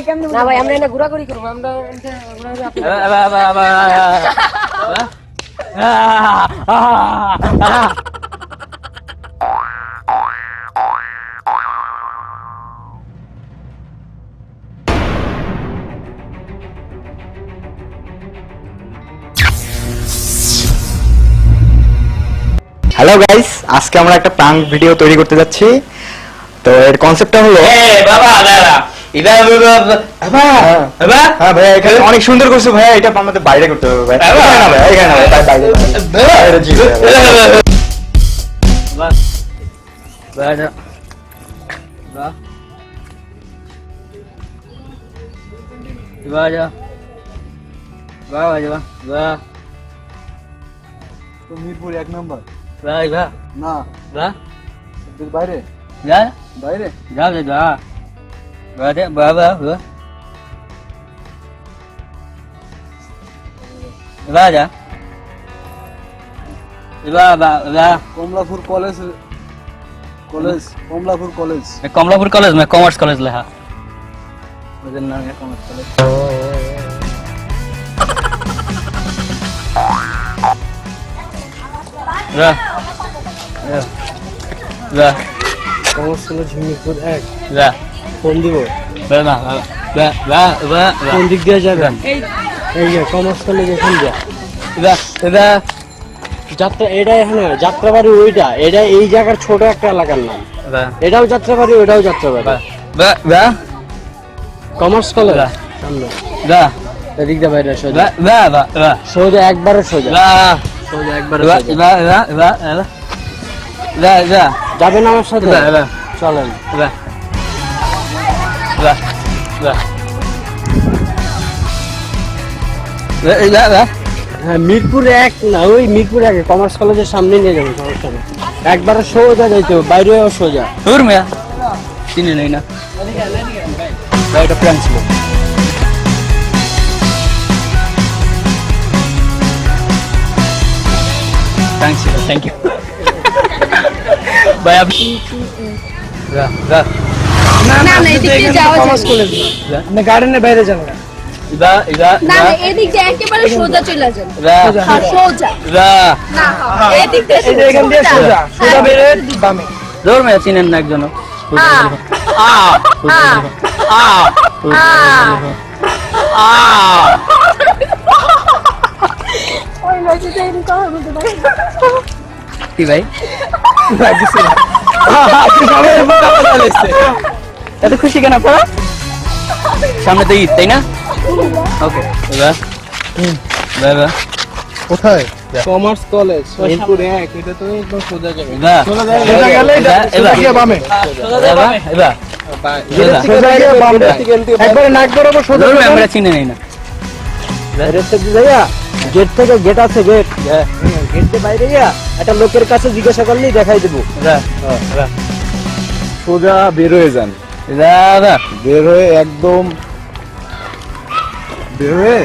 ভাই কেমনে না ভাই আমরা এনে ঘোরাঘুরি করব আমরা এনে ঘোরাঘুরি আপনি হ্যালো গাইস আজকে আমরা একটা প্রাঙ্ক ভিডিও তৈরি করতে যাচ্ছি। তো এর কনসেপ্টটা হলো বাবা দাদা এটা বাবা বাবা হ্যাঁ। ভাইয়া এখানে অনেক সুন্দর করছ ভাইয়া এটা আমাদের বাইরে করতে হবে ভাই না ভাই এখানে বাইরে। মিরপুর এক নম্বর। ভাই ভা না। ভা বাইরে। যা বাইরে? যা যা Böyle böyle böyle. এবার যা এবার Kamalapur college college Kamalapur college Kamalapur college না কমার্স কলেজ লেখা ওদের নাম কমার্স কলেজ রা রা কমার্স কলেজ হিমিরপুর এক রা ফোন দিব। রা কোন দিক দিয়ে যাবেন এই যে কমার্স কলেজ এখান দিয়ে যাত্রা এটা এখানে যাত্রাবাড়ি ওইটা এটা এই জায়গার ছোট একটা এলাকার নাম। এটাও যাত্রাবাড়ি ওটাও যাত্রাবাড়ি। রা রা কমার্স কলেজ। সামনে। রা এদিক দিয়ে বাইরে সোজা। সোজা একবারে সোজা। সোজা একবারে সোজা। যাবেন আমার সাথে? চলেন। হ্যাঁ মিরপুর এক না ওই মিরপুর এক কমার্স কলেজের সামনে নিয়ে যাবেন সমস্যা নেই। একবারে সোজা যাইতে হবে বাইরেও সোজা। দূর মেয়া। চিনি নেই না। এটা প্ল্যান ছিল। থ্যাংক থ্যাংক ইউ ভাই আপনি না না এদিক দিয়ে যাওয়া যাবে। আপনি গার্ডেনের বাইরে যাবেন ইদা ইদা না না এদিক দিয়ে একেবারে সোজা চলে যান রা সোজা রা না এদিক দিয়ে সোজা। এখান দিয়ে সোজা। সোজা। বেরে বামে। দূর মেয়া চিনেন না একজন। ওই লজিতে এরকম কথা বলতে পারি কি ভাই? এত খুশি কেন? পড়া। সামনে তো ঈদ তাই না? ওকে এবার? বাবা কোথায়? কমার্স কলেজ মিরপুর এক এটা তো একদম সোজা যাবে। সোজা গেলে সোজা গিয়ে বামে। এবার? এবার? সোজা গিয়ে বামে। একবারে নাক বরাবর সোজা আমরা চিনে নেই না। গেট থেকে গেট আছে গেট গেট বাইরে গিয়া একটা লোকের কাছে জিজ্ঞাসা করলেই দেখাই দেবো। সোজা বেরোয় হয়ে যান এবার বের হয়ে একদম বের হয়ে?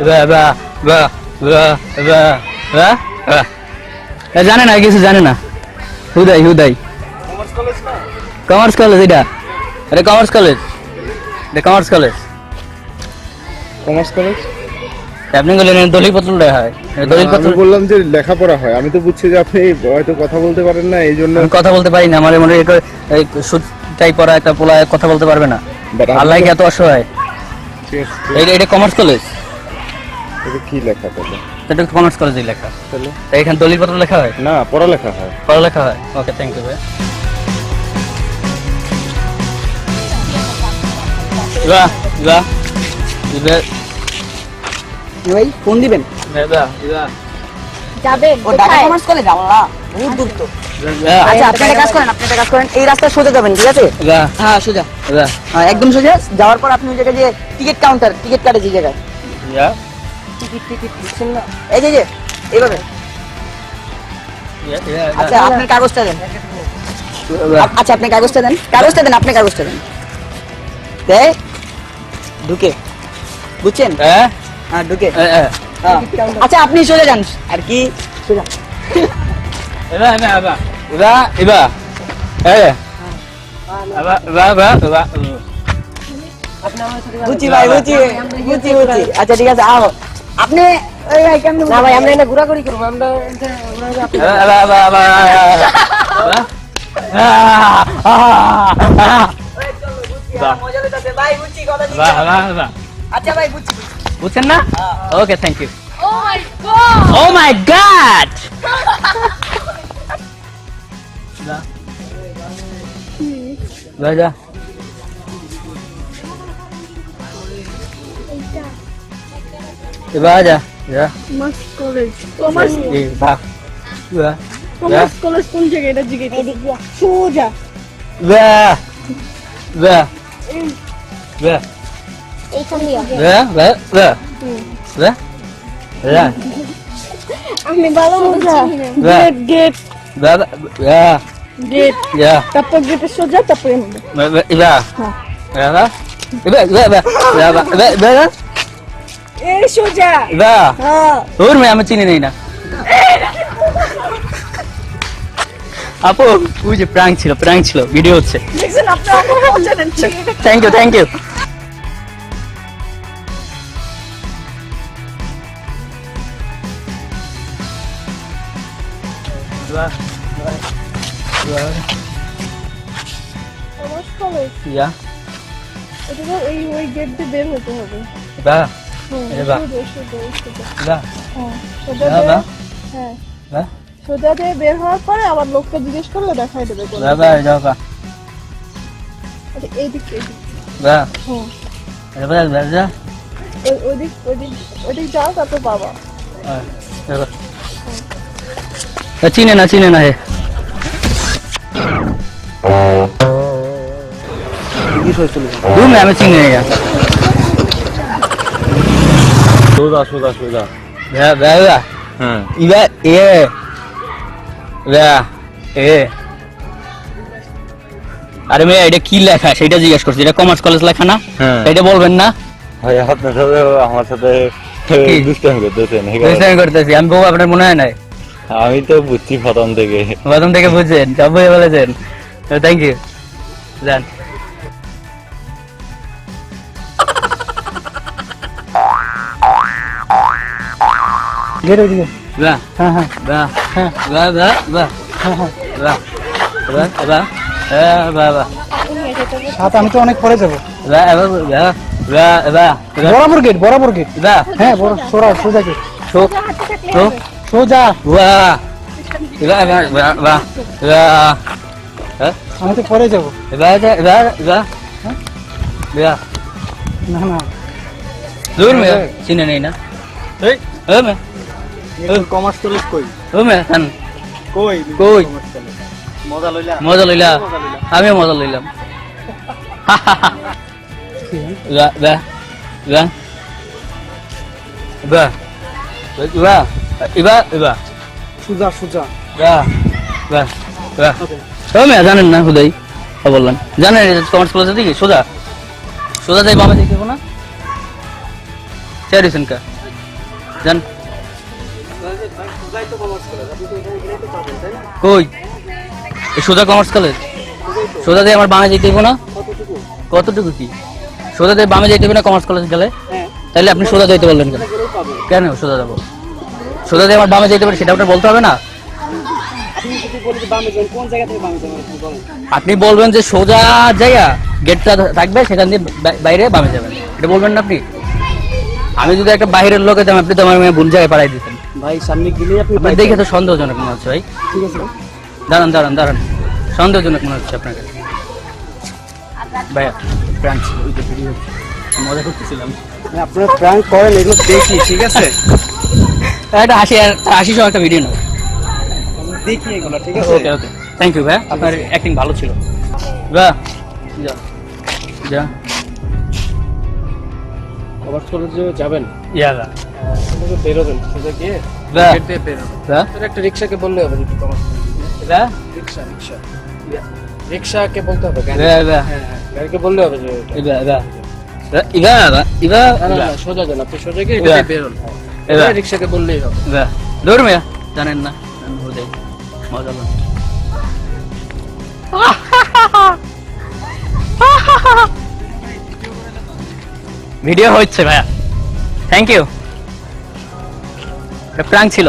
এবার এবার এবার জানে না কিছু জানে না। হুদাই হুদাই। কমার্স কলেজ এটা। এটা কমার্স কলেজ এটা কমার্স কলেজ কমার্স কলেজ আপনি বললেন দলিল পত্র দেওয়া হয়। এটা দলিল পত্র আমি বললাম যে লেখাপড়া হয়। আমি তো বুঝছি যে আপনি হয়তো কথা বলতে পারেন না এই জন্য কথা বলতে পারি না আমার মনে হয় এই- সুটাই পড়া একটা পোলা কথা বলতে পারবে না। আল্লাহ এত অসহায়? এটা এটা কমার্স কলেজ এটা কি লেখা তাহলে? এটা কমার্স কলেজে লেখা। তাহলে? এখানে দলিল পত্র লেখা হয়? না পড়ালেখা হয়। পড়ালেখা হয়। ওকে থ্যাংক ইউ ভাই। ইবা ইবা ইবা ভাই ফোন দিবেন? ইবা যাবেন ও ঢাকা কমার্স কলেজ আল্লাহ বহুত দূর তো। আচ্ছা আপনি একটা কাজ করেন আপনি একটা কাজ করেন। এই রাস্তায় সোজা যাবেন ঠিক আছে? হ্যাঁ সোজা। হ্যাঁ একদম সোজা। যাওয়ার পর আপনি ওই জায়গায় যে টিকিট কাউন্টার টিকিট কাটে যে জায়গায়। টিকিট টিকিট বুঝছেন না? এই যে যে এইভাবে। আচ্ছা আপনার কাগজটা দেন। আচ্ছা আপনি কাগজটা দেন। কাগজটা দেন আপনি কাগজটা দেন। দে। ঢুকে। বুঝছেন? হ্যাঁ? হ্যাঁ ঢুকে। এ। হ্যাঁ। আচ্ছা আপনি চলে যান। আর কি? আচ্ছা ঠিক আছে আপনি না ভাই আমরা এটা ঘোরাঘুরি করব। আমরা আচ্ছা ভাই বুঝছি বুঝছেন না? Okay thank you oh my god oh my god যা। যা এবার যা যা। কলেজ কমার্স বাহ কমার্স কলেজ কোন জায়গায় এটা জিজ্ঞেস সোজা। বাহ বাহ বাহ এইখান দিয়ে বাহ বাহ বাহ বাহ বাহ আমি ভালো সোজা বাহ গেট গেট বাহ বাহ গেট যা তারপর গেটের সোজা তারপরে আমাদের ইবা ইবা ইবা ইবা ইবা ইবা ইবা এই সোজা ইবা হ্যাঁ ওর মেয়ে আমি চিনি নেই না আপু ওই যে প্র্যাঙ্ক ছিল প্র্যাঙ্ক ছিল ভিডিও হচ্ছে। দেখছেন আপনি আমার মজা নিচ্ছেন থ্যাংক ইউ থ্যাংক ইউ। হ্যাঁ, সোজা দিয়ে বের হওয়ার পরে আবার লোককে জিজ্ঞেস করলে দেখাই দেবে দাদা এই আচ্ছা, যাও কা এই যা হ্যাঁ যা বাবা চিনে না চিনে না হে। আমি চিনি না সোজা সোজা সোজা। হ্যাঁ। এ এ। আরে মেয়ে এটা কি লেখা? সেটা জিজ্ঞেস করছি। এটা কমার্স কলেজ লেখা না? হ্যাঁ। এটা বলবেন না? ভাই আপনার সাথে আমার সাথে দুষ্টামি করতেছেন। বুঝতে করতেছি। আমি বউ আপনার মনে হয় নাই? আমি তো বুঝছি প্রথম থেকে। প্রথম থেকে বুঝছেন সব বই বলেছেন। থ্যাংক ইউ যান। গেট ওইদিকে রা রা রা রা রা রা রা রা রা রা সাত আমি তো অনেক পরে যাব। বরাবর গেট বরাবর গেট হ্যাঁ বড় সোজা সোজা গেট সোজা। আমি তো পরে যাব। না না। চিনে নেই না কমার্স কলেজ কই? ও মেসান কই কই? মজা লইলা? মজা লইলা। আমিও মজা লইলাম। বা বা ইবা ইবা সোজা সোজা। বা বা বা ও মে জানেন না খুদাই ও বললেন জানেন কমার্স কলেজের দিকে সোজা। সোজা যাই বাবা দেখে না। চেয়ার কা? জান। কই? সোজা কমার্স কলেজ সোজা দিয়ে আমার বামে যেতে না? কতটুকু? কি? সোজা দিয়ে বামে যেতে হবে না কমার্স কলেজ গেলে? তাহলে আপনি সোজা যেতে বললেন কেন? কেন সোজা যাব? সোজা দিয়ে আমার বামে যেতে পারে সেটা আপনার বলতে হবে না? আপনি বলবেন যে সোজা জায়গা গেটটা থাকবে সেখান দিয়ে বাইরে বামে যাবেন। এটা বলবেন না আপনি? আমি যদি একটা বাইরের লোকে যাই আপনি তো আমার মেয়ে ভুল জায়গায় পাঠাই দিতেন। ভাই সামনে গেলে আপনি আপনার দেখে তো সন্দেহজনক মনে হচ্ছে ভাই। ঠিক আছে। দাঁড়ান দাঁড়ান দাঁড়ান। সন্দেহজনক মনে হচ্ছে আপনাকে। ভাইয়া প্রাণ ছিল ওই যে ভিডিও মজা করতেছিলাম। আপনারা প্র্যাঙ্ক করেন এগুলো দেখি ঠিক আছে? একটা হাসি হাসি সহ একটা ভিডিও নাও দেখি এগুলো ঠিক আছে? ওকে ওকে। থ্যাংক ইউ ভাইয়া। আপনার অ্যাক্টিং ভালো ছিল। বা যা। যা। কমার্স কলেজে যাবেন? ইয়া যা বেরোবেন সোজা গিয়ে গেট দিয়ে বেরোবেন। একটা রিক্সাকে বললে হবে যদি কমার্স রিক্সা রিক্সা। রিক্সাকে বলতে হবে গাড়ি। বা বা হ্যাঁ হ্যাঁ গাড়িকে বললে হবে যে বা বা ইবা ইবা সোজা যান আপনি সোজা গিয়ে বেরোন। এটা রিক্সাকে বললেই হবে। ইবা জানেন না আমি মজা লোন ভিডিও হচ্ছে ভাইয়া। থ্যাংক ইউ প্রাং ছিল।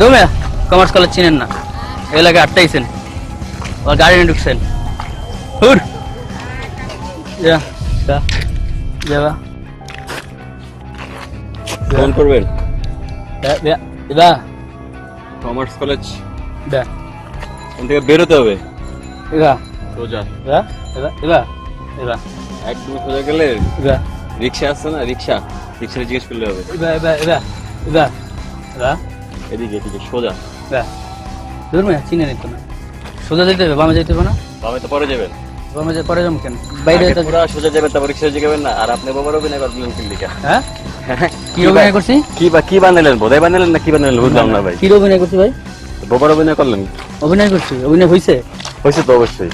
রুমে কমার্স কলেজ চিনেন না। এলাকা আটটাইছেন ওর গাড়ি নিয়ে ঢুকছেন। হুর। যাবা ফোন করবেন? কমার্স কলেজ দেখ এখান থেকে বেরোতে হবে। যা সোজা। যা যা যা যা একদম সোজা গেলে যা রিক্সা আসছে না? রিক্সা। রিক্সা জিজ্ঞেস করলে হবে। যা যা যা যা যা এদিকে এদিকে সোজা। যা দূর মেয়ে চিনে নিত না সোজা যেতে হবে বামে যেতে হবে না? বামে তো পরে যাবেন। বামে যে পরে যাব কেন? বাইরে আগে তো পুরা সোজা যাবেন তারপর রিক্সা জিগাবেন না। আর আপনি বাবার অভিনয় করলেন কি লিখা হ্যাঁ? কি অভিনয় করছি? কি বা কি বানালেন? বোধহয় বানালেন না কি বানালেন? বুঝলাম না ভাই। কি অভিনয় করছি ভাই? বাবার অভিনয় করলেন? অভিনয় করছি অভিনয় হয়েছে হয়েছে তো অবশ্যই।